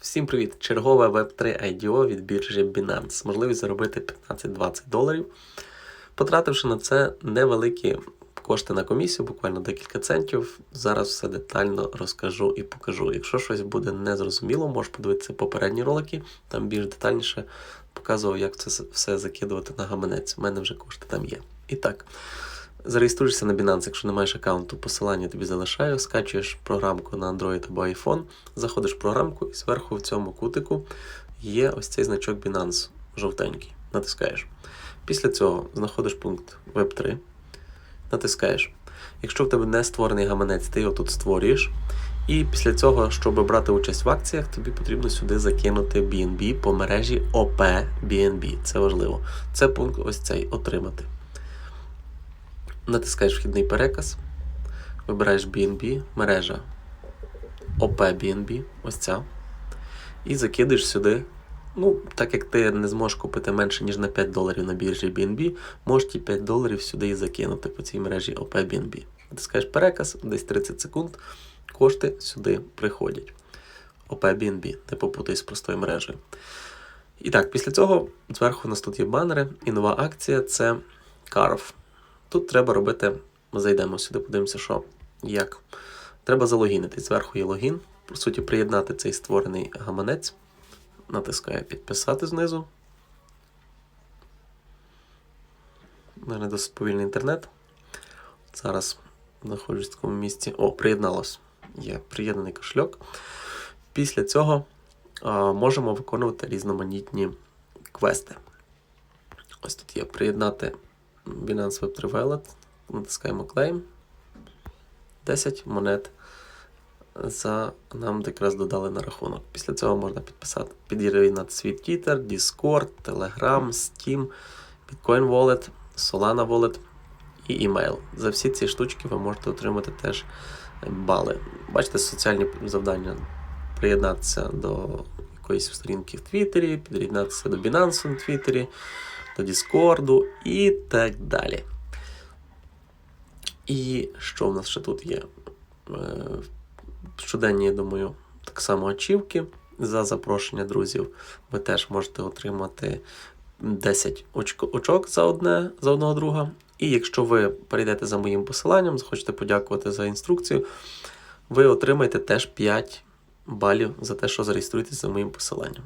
Всім привіт! Чергове Web3 IDO від біржі Binance. Можливість заробити 15-20 доларів, потративши на це невеликі кошти на комісію, буквально декілька центів. Зараз все детально розкажу і покажу. Якщо щось буде незрозуміло, можеш подивитися попередні ролики, там більш детальніше показував, як це все закидувати на гаманець. У мене вже кошти там є. І так. Зареєструєшся на Binance, якщо не маєш аккаунту, посилання тобі залишаю, скачуєш програмку на Android або iPhone, заходиш в програмку і зверху в цьому кутику є ось цей значок Binance жовтенький. Натискаєш. Після цього знаходиш пункт Web3, натискаєш. Якщо в тебе не створений гаманець, ти його тут створюєш. І після цього, щоб брати участь в акціях, тобі потрібно сюди закинути BNB по мережі OP BNB. Це важливо. Це пункт ось цей отримати. Натискаєш вхідний переказ, вибираєш BNB, мережа OP ось ця. І закидаєш сюди. Ну, так як ти не зможеш купити менше, ніж на 5 доларів на біржі BNB, можеш ті 5 доларів сюди і закинути по цій мережі OP. Натискаєш переказ, десь 30 секунд, кошти сюди приходять. OP BNB, не попутай з простою мережею. І так, після цього зверху у нас тут є банери, і нова акція це Carve. Тут треба робити, ми зайдемо сюди, подивимося, що як. Треба залогінити. Зверху є логін. По суті, приєднати цей створений гаманець. Натискаю підписати знизу. У мене досить повільний інтернет. Зараз знаходжусь в такому місці. О, приєдналось. Є приєднаний кошельок. Після цього а, можемо виконувати різноманітні квести. Ось тут є приєднати Binance Web3 Wallet, натискаємо Claim. 10 монет за нам якраз додали на рахунок. Після цього можна підписати під'єднати свій Twitter, Discord, Telegram, Steam, Bitcoin Wallet, Solana Wallet і email. За всі ці штучки ви можете отримати теж бали. Бачите, соціальні завдання приєднатися до якоїсь сторінки в Твіттері, під'єднатися до Binance в Твіттері до Діскорду і так далі. І що в нас ще тут є? Е, Щоденні, я думаю, так само ачівки за запрошення друзів. Ви теж можете отримати 10 очко, очок за одне, за одного друга. І якщо ви перейдете за моїм посиланням, захочете подякувати за інструкцію, ви отримаєте теж 5 балів за те, що зареєструєтесь за моїм посиланням.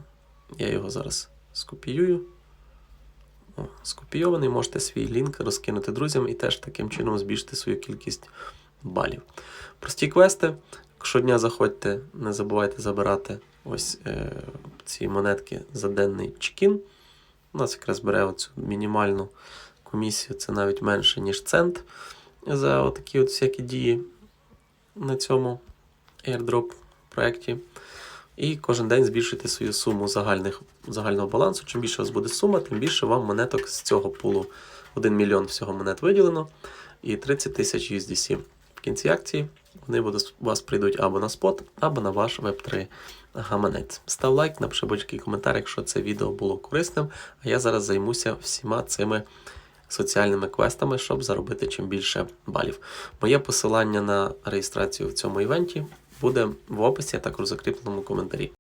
Я його зараз скопіюю. Скопійований, можете свій лінк розкинути друзям і теж таким чином збільшити свою кількість балів. Прості квести. Щодня заходьте, не забувайте забирати ось е, ці монетки за денний чекін. У нас якраз бере оцю мінімальну комісію, це навіть менше, ніж цент за отакі от всякі дії на цьому airdrop проєкті. І кожен день збільшуйте свою суму загальних, загального балансу. Чим більше у вас буде сума, тим більше вам монеток з цього пулу 1 мільйон всього монет виділено і 30 тисяч USDC. В кінці акції вони у вас прийдуть або на спот, або на ваш Web3 гаманець. Став лайк, напиши будь-який коментар, якщо це відео було корисним. А я зараз займуся всіма цими соціальними квестами, щоб заробити чим більше балів. Моє посилання на реєстрацію в цьому івенті буде в описі, а також в закріпленому коментарі.